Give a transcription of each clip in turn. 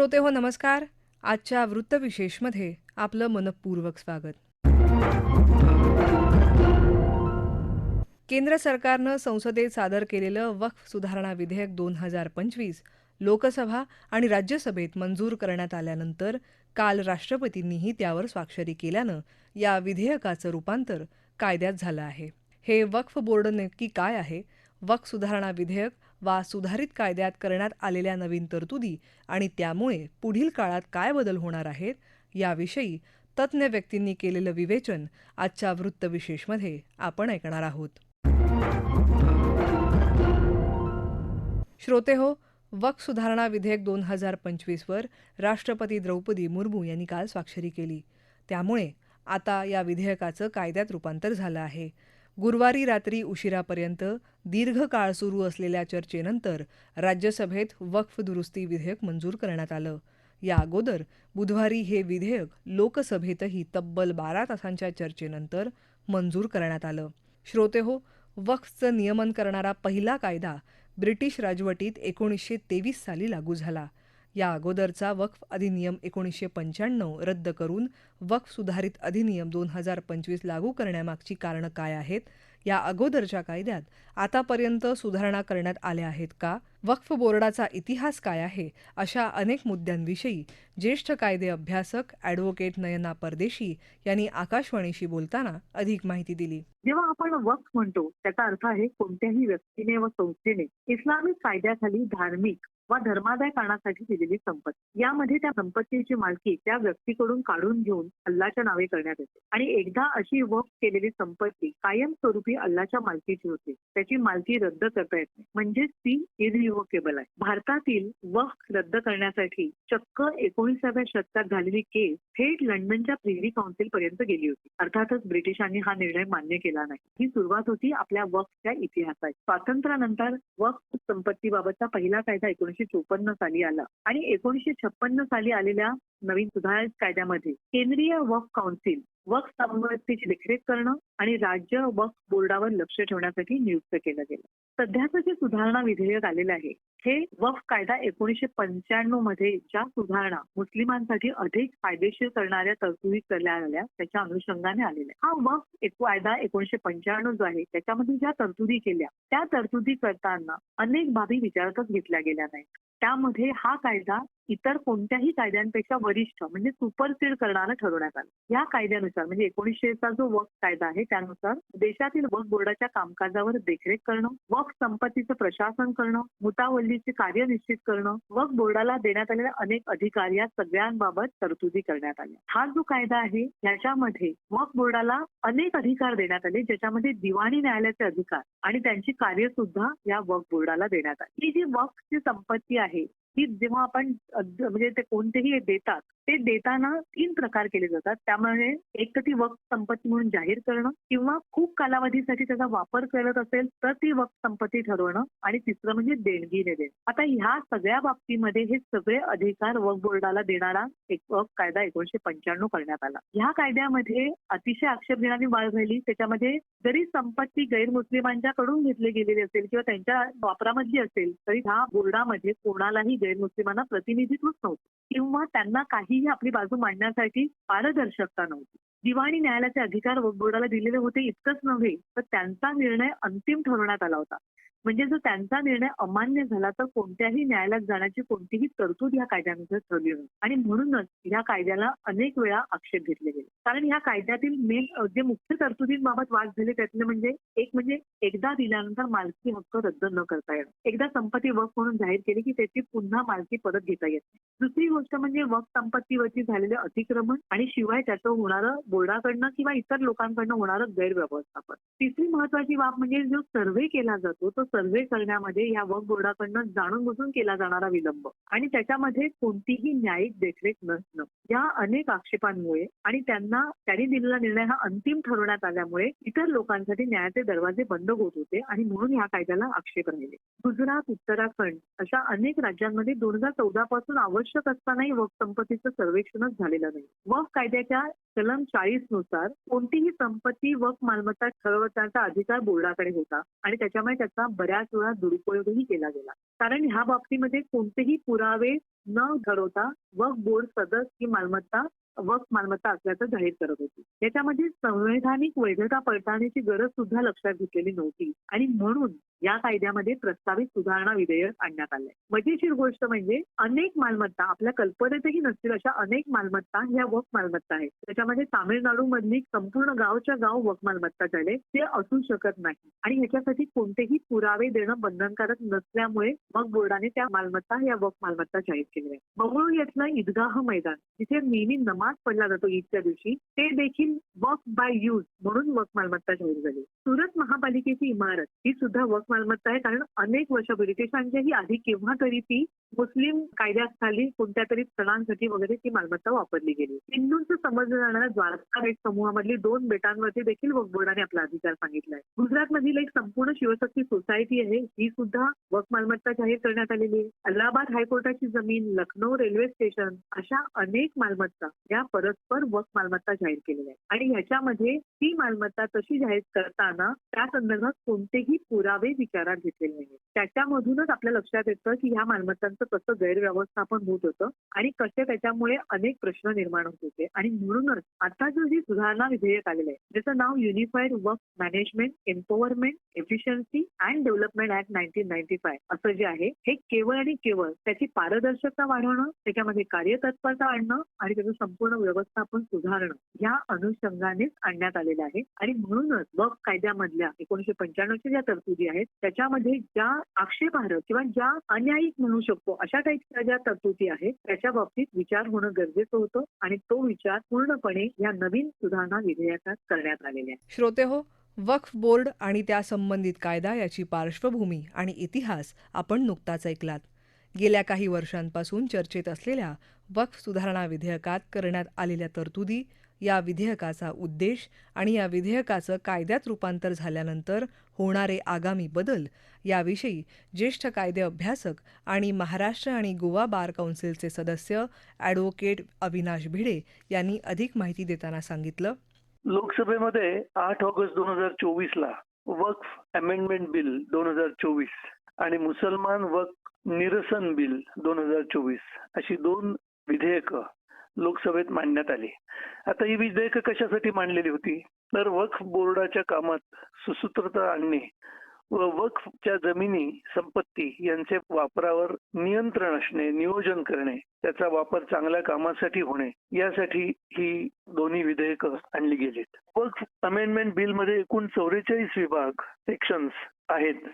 श्रोते हो नमस्कार. आजच्या वृत्तविशेषमध्ये आपलं मनपूर्वक स्वागत. केंद्र सरकारनं संसदेत सादर केलेलं वक्फ सुधारणा विधेयक दोन हजार पंचवीस लोकसभा आणि राज्यसभेत मंजूर करण्यात आल्यानंतर काल राष्ट्रपतींनीही त्यावर स्वाक्षरी केल्यानं या विधेयकाचं रूपांतर कायद्यात झालं आहे. हे वक्फ बोर्ड नक्की काय आहे? वक्फ सुधारणा विधेयक वा सुधारित कायद्यात करण्यात आलेल्या नवीन तरतुदी आणि त्यामुळे पुढील काळात काय बदल होणार आहेत याविषयी तज्ज्ञ व्यक्तींनी केलेलं विवेचन आजच्या वृत्तविशेषमध्ये आपण ऐकणार आहोत. श्रोते हो वक्फ सुधारणा विधेयक दोन हजार पंचवीसवर राष्ट्रपती द्रौपदी मुर्मू यांनी काल स्वाक्षरी केली. त्यामुळे आता या विधेयकाचं कायद्यात रूपांतर झालं आहे. गुरुवारी रात्री उशिरापर्यंत दीर्घ काळ सुरू असलेल्या चर्चेनंतर राज्यसभेत वक्फ दुरुस्ती विधेयक मंजूर करण्यात आलं. या अगोदर बुधवारी हे विधेयक लोकसभेतही तब्बल बारा तासांच्या चर्चेनंतर मंजूर करण्यात आलं. श्रोते हो वक्फचं नियमन करणारा पहिला कायदा ब्रिटिश राजवटीत एकोणीसशे तेवीस साली लागू झाला. या अगोदरचा वक्फ अधिनियम एकोणीसशे पंच्याण्णव रद्द करून वक्फ सुधारित अधिनियम दोन हजार पंचवीस लागू करण्यामागची कारणं काय आहेत? या अगोदरच्या कायद्यात आतापर्यंत सुधारणा करण्यात आल्या आहेत का? वक्फ बोर्डाचा इतिहास काय आहे? अशा अनेक मुद्द्यांविषयी ज्येष्ठ कायदे अभ्यासक ॲडव्होकेट नयना परदेशी यांनी आकाशवाणीशी बोलताना अधिक माहिती दिली. जेव्हा आपण वक्फ म्हणतो त्याचा अर्थ आहे कोणत्याही व्यक्तीने व संस्थेने इस्लामिक कायद्याखाली धार्मिक वा धर्मादाय कारणासाठी दिलेली संपत्ती. यामध्ये त्या संपत्तीची मालकी त्या व्यक्तीकडून काढून घेऊन अल्लाच्या नावे करण्यात येते. आणि एकदा अशी वक्फ केलेली संपत्ती कायमस्वरूपी अल्लाच्या मालकीची होते. त्याची मालकी रद्द करता येत नाही. म्हणजेच ती इरिव्होकेबल आहे. भारतातील वक्फ रद्द करण्यासाठी चक्क एकोणीसाव्या शतकात झालेली केस थेट लंडनच्या प्रिव्ही काउन्सिल पर्यंत गेली होती. अर्थातच ब्रिटिशांनी हा निर्णय मान्य केला नाही. ही सुरुवात होती आपल्या वक्फच्या इतिहासात स्वातंत्र्यानंतर वक्फ संपत्तीबाबतचा पहिला कायदा एकोणीशे चोपन्न साली आला आणि एकोणीशे छप्पन्न साली आलेल्या नवीन सुधारित कायद्यामध्ये केंद्रीय वक्फ काउन्सिल वक्फ संपत्तीची देखरेख करणं आणि राज्य वक्फ बोर्डावर लक्ष ठेवण्यासाठी नियुक्त केलं गेलं. सध्याचं जे सुधारणा विधेयक आलेलं आहे हे वफ कायदा एकोणीशे पंच्याण्णवमध्ये ज्या सुधारणा मुस्लिमांसाठी अधिक फायदेशीर करणाऱ्या तरतुदी करण्यात आल्या त्याच्या अनुषंगाने आलेल्या. हा वफ एक कायदा एकोणीशे पंच्याण्णव जो आहे त्याच्यामध्ये ज्या तरतुदी केल्या त्या तरतुदी करताना अनेक बाबी विचारातच घेतल्या गेल्या नाहीत. त्यामध्ये हा कायदा इतर कोणत्याही कायद्यांपेक्षा वरिष्ठ म्हणजे सुपरसीड करणारा ठरवण्यात आला. या कायद्यानुसार म्हणजे एकोणीसशेचा जो वक्फ कायदा आहे त्यानुसार देशातील वक्फ बोर्डाच्या कामकाजावर देखरेख करणं वक्फ संपत्तीचं प्रशासन करणं मुतावल्लीचे कार्य निश्चित करणं वक्फ बोर्डाला देण्यात आलेल्या अनेक अधिकार या सगळ्यांबाबत तरतुदी करण्यात आल्या. हा जो कायदा आहे याच्यामध्ये वक्फ बोर्डाला अनेक अधिकार देण्यात आले ज्याच्यामध्ये दिवाणी न्यायालयाचे अधिकार आणि त्यांची कार्य सुद्धा या वक्फ बोर्डाला देण्यात आली. ही जी वक्फची संपत्ती आहे आहे ही जेव्हा आपण म्हणजे ते कोणतेही देतात ते देताना तीन प्रकार केले जातात. त्यामुळे एक तर ती वक्त संपत्ती म्हणून जाहीर करणं किंवा खूप कालावधीसाठी त्याचा वापर करत असेल तर ती वक्त संपत्ती ठरवणं आणि तिसरं म्हणजे देणगीने देणं. आता ह्या सगळ्या बाबतीमध्ये हे सगळे अधिकार वक्फ बोर्डाला देणारा एक वक्फ कायदा एकोणीशे पंच्याण्णव करण्यात आला. ह्या कायद्यामध्ये अतिशय आक्षेप घेणारी वाढ झाली त्याच्यामध्ये जरी संपत्ती गैरमुस्लिमांच्याकडून घेतली गेलेली असेल किंवा त्यांच्या वापरामधली असेल तरी ह्या बोर्डामध्ये कोणालाही गैरमुस्लिमांना प्रतिनिधित्वच नव्हतं. किंवा त्यांना काहीही आपली बाजू मांडण्यासाठी पारदर्शकता नव्हती. दिवाणी न्यायालयाचे अधिकार बोर्डाला दिलेले होते इतकंच नव्हे तर त्यांचा निर्णय अंतिम ठरवण्यात आला होता. म्हणजे जर त्यांचा निर्णय अमान्य झाला तर कोणत्याही न्यायालयात जाण्याची कोणतीही तरतूद या कायद्यानुसार ठरली नव्हती. आणि म्हणूनच या कायद्याला अनेक वेळा आक्षेप घेतले गेले. कारण या कायद्यातील मेन जे मुख्य तरतुदींबाबत वाद झाले त्यातले म्हणजे एक म्हणजे एकदा दिल्यानंतर मालकी हक्क रद्द न करता येणं. एकदा संपत्ती वक्फ म्हणून जाहीर केली की त्याची पुन्हा मालकी परत घेता येत दुसरी गोष्ट म्हणजे वक्फ संपत्तीवरती झालेले अतिक्रमण आणि शिवाय त्याचं होणारं बोर्डाकडनं किंवा इतर लोकांकडनं होणारं गैरव्यवस्थापन. तिसरी महत्वाची बाब म्हणजे जो सर्व्हे केला जातो तो सर्व्हे करण्यामध्ये या वर्क बोर्डाकडनं जाणून बुजून केला जाणारा विलंब. आणि त्याच्यामध्ये कोणतीही न्यायिक देखरेख नसणं. या अनेक आक्षेपांमुळे आणि त्यांना त्यांनी दिलेला निर्णय हा अंतिम ठरवण्यात आल्यामुळे इतर लोकांसाठी न्यायाचे दरवाजे बंद होत होते आणि म्हणून या कायद्याला आक्षेप राहिले. गुजरात उत्तराखंड अशा अनेक राज्यांमध्ये दोन हजार चौदा पासून आवश्यक असतानाही वक संपत्तीचं सर्वेक्षणच झालेलं नाही. वक्फ कायद्याच्या कलम चाळीसनुसार कोणतीही संपत्ती व मालमत्ता ठरवण्याचा अधिकार बोर्डाकडे होता आणि त्याच्यामुळे त्याचा बऱ्याच वेळा दुरुपयोगही केला गेला. कारण ह्या बाबतीमध्ये कोणतेही पुरावे न ठरवता वक बोर्ड सदस्य ही मालमत्ता वक मालमत्ता असल्याचं जाहीर करत होती. याच्यामध्ये संवैधानिक वैधता पडताळण्याची गरज सुद्धा लक्षात घेतलेली नव्हती. आणि म्हणून या कायद्यामध्ये प्रस्तावित सुधारणा विधेयक आणण्यात आलंय. मजेशीर गोष्ट म्हणजे अनेक मालमत्ता आपल्या कल्पनेतही नसतील अशा अनेक मालमत्ता ह्या वक मालमत्ता आहेत. त्याच्यामध्ये तामिळनाडू मधली संपूर्ण गावच्या गाव वक मालमत्ता झाले ते असू शकत नाही. आणि ह्याच्यासाठी कोणतेही पुरावे देणं बंधनकारक नसल्यामुळे मग बोर्डाने त्या मालमत्ता या वक मालमत्ता जाहीर केल्या. बंगळुरू येथलं ईदगाह मैदान जिथे नेहमी नमाज पडला जातो ईदच्या दिवशी ते देखील वक बाय यूज म्हणून वक मालमत्ता जाहीर झाली. सुरत महापालिकेची इमारत ही सुद्धा वक मालमत्ता आहे. कारण अनेक वर्ष ब्रिटिशांच्याही आधी केव्हा तरी ती मुस्लिम कायद्याखाली कोणत्या तरी सणांसाठी वगैरे ती मालमत्ता वापरली गेली. हिंदूंचं समजलं जाणाऱ्या द्वारका बेट समूहामधली दोन बेटांवरती देखील वक्फ बोर्डाने आपला अधिकार सांगितलाय. गुजरातमधील एक संपूर्ण शिवशक्ती सोसायटी आहे. ही सुद्धा वक्फ मालमत्ता जाहीर करण्यात आलेली आहे. अलाहाबाद हायकोर्टाची जमीन लखनौ रेल्वे स्टेशन अशा अनेक मालमत्ता या परस्पर वक्फ मालमत्ता जाहीर केलेल्या आहेत. आणि ह्याच्यामध्ये ती मालमत्ता तशी जाहीर करताना त्या संदर्भात कोणतेही पुरावे विचारात घेतलेले नाही त्याच्यामधूनच आपल्या लक्षात येतं की ह्या मालमत्तांचं कसं गैरव्यवस्थापन होत होतं आणि कसे त्याच्यामुळे अनेक प्रश्न निर्माण होत होते. आणि म्हणूनच आता जो जी सुधारणा विधेयक आलेलं आहे ज्याचं नाव unified work management empowerment efficiency and development act nineteen ninety five असं जे आहे हे केवळ आणि केवळ त्याची पारदर्शकता वाढवणं त्याच्यामध्ये कार्यतत्परता आणणं आणि त्याचं संपूर्ण व्यवस्थापन सुधारणं या अनुषंगानेच आणण्यात आलेलं आहे. आणि म्हणूनच वर्क कायद्यामधल्या एकोणीशे पंच्याण्णवच्या ज्या तरतुदी आहेत त्याच्यामध्ये ज्या आक्षेपार्ह किंवा ज्या अन्यायिक म्हणू शकतो अशा टाईपच्या ज्या तरतुदी आहेत त्याच्या बाबतीत विचार होणं गरजेचं होतं आणि तो विचार पूर्णपणे या नवीन सुधारणा विधेयकात करण्यात आलेल्या आहे श्रोते हो वक्फ बोर्ड आणि त्या संबंधित कायदा याची पार्श्वभूमी आणि इतिहास आपण नुकताच ऐकलात. गेल्या काही वर्षांपासून चर्चेत असलेल्या वक्फ सुधारणा विधेयकात करण्यात आलेल्या तरतुदी या विधेयकाचा उद्देश आणि या विधेयकाचं कायद्यात रूपांतर झाल्यानंतर होणारे आगामी बदल याविषयी ज्येष्ठ कायदे अभ्यासक आणि महाराष्ट्र आणि गोवा बार कौन्सिलचे सदस्य ॲडव्होकेट अविनाश भिडे यांनी अधिक माहिती देताना सांगितलं. लोकसभेमध्ये आठ ऑगस्ट दोन हजार चोवीस ला वक्फ अमेंडमेंट बिल दोन हजार चोवीस आणि मुसलमान वक्फ निरसन बिल दोन हजार चोवीस अशी दोन विधेयकं लोकसभेत मांडण्यात आली. आता ही विधेयकं कशासाठी मांडलेली होती? तर वक्फ बोर्डाच्या कामात सुसूत्रता आणणे व वक्फच्या जमिनी संपत्ती यांचे वापरावर नियंत्रण असणे नियोजन करणे त्याचा वापर चांगल्या कामासाठी होणे यासाठी ही दोन्ही विधेयकं आणली गेलीत. वक्फ अमेंडमेंट बिलमध्ये एकूण चौवेचाळीस विभाग सेक्शन्स आहेत.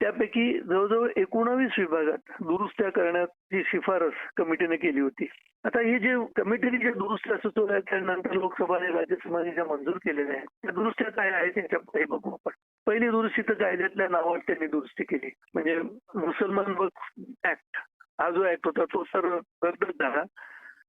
त्यापैकी जवळजवळ एकोणावीस विभागात दुरुस्त्या करण्याची शिफारस कमिटीने केली होती. आता हे जे कमिटीने जे दुरुस्त्या सुचवल्या त्यानंतर लोकसभा आणि राज्यसभाने ज्या मंजूर केलेल्या आहेत त्या दुरुस्त्या काय आहेत त्यांच्या बघू आपण. पहिली दुरुस्ती तर कायद्यातल्या नावात त्यांनी दुरुस्ती केली. म्हणजे मुसलमान वक्फ ऍक्ट हा जो ऍक्ट होता तो सर रद्द झाला.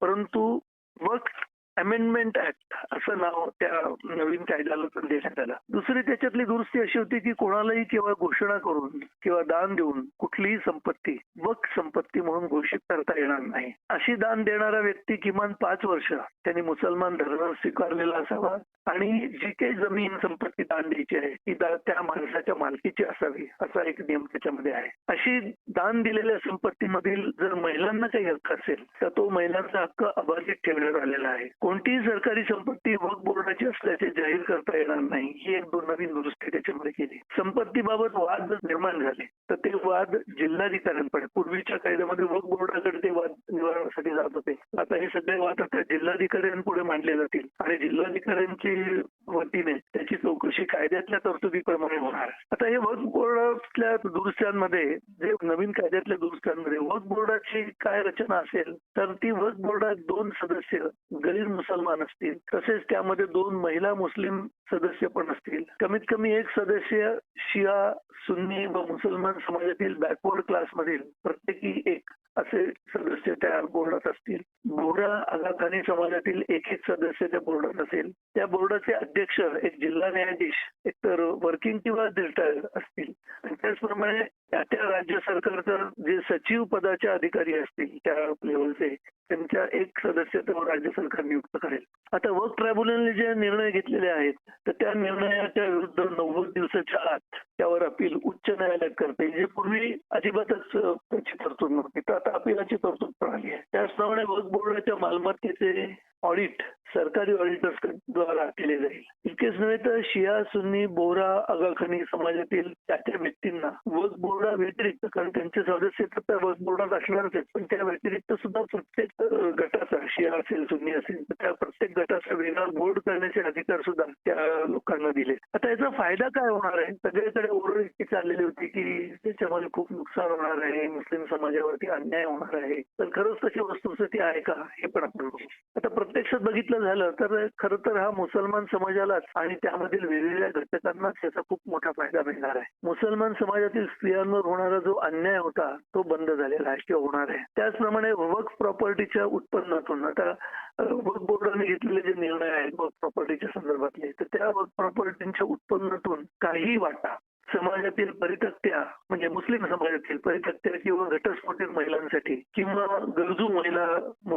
परंतु वक्फ अमेंडमेंट ऍक्ट असं नाव त्या नवीन कायद्याला देण्यात आलं. दुसरी त्याच्यातली दुरुस्ती अशी होती की कोणालाही केवळ घोषणा करून किंवा दान देऊन कुठलीही संपत्ती वक संपत्ती म्हणून घोषित करता येणार नाही. अशी दान देणारा व्यक्ती किमान पाच वर्ष त्यांनी मुसलमान धर्म स्वीकारलेला असावा आणि जी काही जमीन संपत्ती दान द्यायची आहे ती त्या माणसाच्या मालकीची असावी असा एक नियम त्याच्यामध्ये आहे. अशी दान दिलेल्या संपत्तीमधील जर महिलांना काही हक्क असेल तर तो महिलांचा हक्क अबाधित ठेवण्यात आलेला आहे. कोणतीही सरकारी संपत्ती वक्फ बोर्डाची असल्याचे जाहीर करता येणार नाही. ही एक दोन नवीन दुरुस्ती त्याच्यामध्ये केली. संपत्तीबाबत वाद जर निर्माण झाले तर ते वाद जिल्हाधिकाऱ्यांकडे पूर्वीच्या कायद्यामध्ये वक्फ बोर्डाकडे ते वाद निवारणासाठी जात होते. आता हे सगळे वाद आता जिल्हाधिकाऱ्यांपुढे मांडले जातील. आणि जिल्हाधिकाऱ्यांची वतीने त्याची चौकशी कायद्यातल्या तरतुदीप्रमाणे होणार. आता हे वक्फ बोर्डातल्या दुरुस्त्यांमध्ये जे नवीन कायद्यातल्या दुरुस्त्यांमध्ये वक्फ बोर्डाची काय रचना असेल तर ती वक्फ बोर्डात दोन सदस्य गरीब मुसलमान असतील. तसेच त्यामध्ये दोन महिला मुस्लिम सदस्य पण असतील. कमीत कमी एक सदस्य शिया सुन्नी व मुसलमान समाजातील बॅकवर्ड क्लासमधील प्रत्येकी एक. असे सदस्य त्या बोर्डात असतील. बोर्डा आगाखानी समाजातील एक एक सदस्य त्या बोर्डात असेल. त्या बोर्डाचे अध्यक्ष एक जिल्हा न्यायाधीश एकतर वर्किंग किंवा रिटायर्ड असतील. आणि त्याचप्रमाणे त्या त्या राज्य सरकारचं जे सचिव पदाचे अधिकारी असतील त्या लेवलचे त्यांच्या एक सदस्य तो राज्य सरकार नियुक्त करेल. आता वर्क ट्रायब्युनलने जे निर्णय घेतलेले आहेत तर त्या निर्णयाच्या विरुद्ध नव्वद दिवसाच्या आत त्यावर अपील उच्च न्यायालयात करते जे पूर्वी अजिबातच त्याची तरतूद नव्हती. तर आता अपिलाची तरतूद प्रणाली आहे. त्याचप्रमाणे वर्क बोर्डाच्या मालमत्तेचे ऑडिट सरकारी ऑडिटर्स द्वारा केले जाईल. इतकेच नव्हे तर शिया सुन्नी बोरा आगाखानी समाजातील त्या त्या व्यक्तींना वर्क बोर्डा व्यतिरिक्त कारण त्यांचे सदस्य तर त्या वर्क बोर्डात असणारच आहेत पण त्या व्यतिरिक्त सुद्धा प्रत्येक गटाचा शिया असेल सुन्नी असेल तर त्या प्रत्येक गटाचा वेगळा बोर्ड करण्याचे अधिकार सुद्धा त्या लोकांना दिले आता याचा फायदा काय होणार आहे? सगळीकडे ओरड चाललेली होती की त्याच्यामध्ये खूप नुकसान होणार आहे मुस्लिम समाजावरती अन्याय होणार आहे. तर खरंच तशी वस्तुस्थिती आहे का? हे पण आपण आता प्रत्यक्षात बघितलं झालं तर खरं तर हा मुसलमान समाजालाच आणि त्यामधील वेगवेगळ्या घटकांनाच त्याचा खूप मोठा फायदा मिळणार आहे. मुसलमान समाजातील स्त्रियांवर होणारा जो अन्याय होता तो बंद झालेला आहे किंवा होणार आहे. त्याचप्रमाणे वक्फ प्रॉपर्टीच्या उत्पन्नातून आता वक्फ बोर्डाने घेतलेले जे निर्णय आहेत वक्फ प्रॉपर्टीच्या संदर्भातले तर त्या वक्फ प्रॉपर्टीच्या उत्पन्नातून काही वाटा समाजातील परितक्त्या म्हणजे मुस्लिम समाजातील परितक्त्या किंवा घटस्फोटित महिलांसाठी किंवा गरजू महिला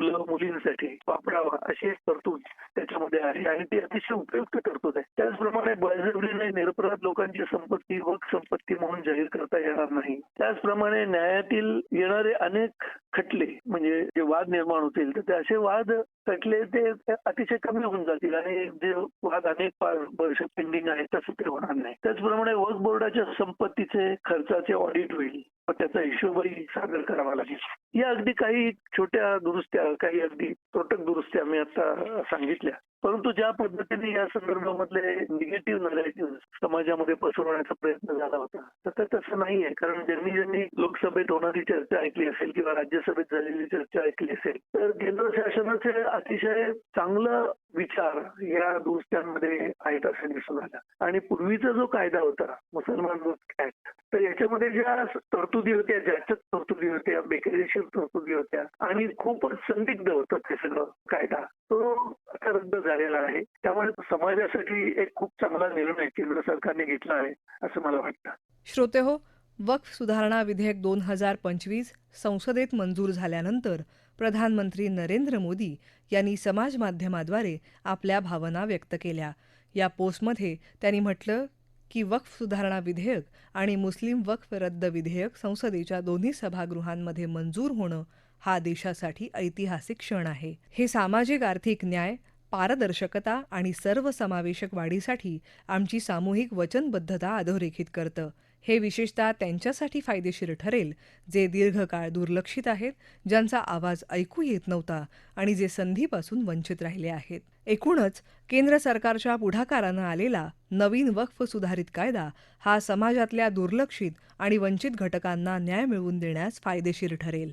मुलं मुलींसाठी वापरावा अशी एक तरतूद त्याच्यामध्ये आहे. आणि ती अतिशय उपयुक्त तरतूद आहे. त्याचप्रमाणे बळजबरीने निरपराध लोकांची संपत्ती वक संपत्ती म्हणून जाहीर करता येणार नाही. त्याचप्रमाणे न्यायातील येणारे अनेक खटले म्हणजे जे वाद निर्माण होतील तर ते असे वाद खटले ते अतिशय कमी होऊन जातील. आणि जे वाद अनेक वर्ष पेंडिंग आहेत तसं ते होणार नाही. त्याचप्रमाणे वर्क बोर्डाच्या संपत्तीचे खर्चाचे ऑडिट होईल. त्याचा हिशोबही सादर करावा लागेल. या अगदी काही छोट्या दुरुस्त्या काही अगदी त्रोटक दुरुस्त्या मी आता सांगितल्या. परंतु ज्या पद्धतीने या संदर्भामधले निगेटिव्ह नरेटिव्ह समाजामध्ये पसरवण्याचा प्रयत्न झाला होता तर तसं नाहीये. कारण ज्यांनी ज्यांनी लोकसभेत होणारी चर्चा ऐकली असेल किंवा राज्यसभेत झालेली चर्चा ऐकली असेल तर केंद्र शासनाचे अतिशय चांगलं विचार या दुरुस्त्यांमध्ये आहेत असं दिसून आलं. आणि पूर्वीचा जो कायदा होता मुसलमान ऍक्ट तर याच्यामध्ये ज्या तरतुदी होत्या ज्याच्यात तरतुदी होत्या बेकायदेशीर तरतुदी होत्या आणि खूपच संदिग्ध होतं ते सगळं कायदा तो आता रद्द झालेला आहे. त्यामुळे समाजासाठी एक खूप चांगला निर्णय केंद्र सरकारने घेतला आहे असं मला वाटतं. श्रोते हो वक्फ सुधारणा विधेयक दोन हजार पंचवीस संसदेत मंजूर झाल्यानंतर प्रधानमंत्री नरेंद्र मोदी यांनी समाज माध्यमाद्वारे आपल्या भावना व्यक्त केल्या. या पोस्टमध्ये त्यांनी म्हटलं की वक्फ सुधारणा विधेयक आणि मुस्लिम वक्फ रद्द विधेयक संसदेच्या दोन्ही सभागृहांमध्ये मंजूर होणं हा देशासाठी ऐतिहासिक क्षण आहे. हे सामाजिक आर्थिक न्याय पारदर्शकता आणि सर्वसमावेशक वाढीसाठी आमची सामूहिक वचनबद्धता अधोरेखित करतं. हे विशेषतः त्यांच्यासाठी फायदेशीर ठरेल जे दीर्घकाळ दुर्लक्षित आहेत ज्यांचा आवाज ऐकू येत नव्हता आणि जे संधीपासून वंचित राहिले आहेत. एकूणच केंद्र सरकारच्या पुढाकारानं आलेला नवीन वक्फ सुधारित कायदा हा समाजातल्या दुर्लक्षित आणि वंचित घटकांना न्याय मिळवून देण्यास फायदेशीर ठरेल.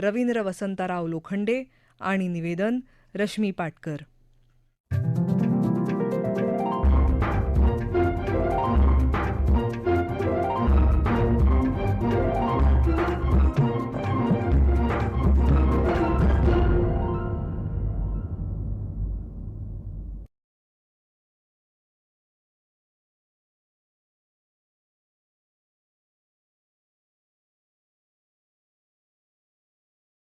रवींद्र वसंतराव लोखंडे आणि निवेदन रश्मी पाटकर.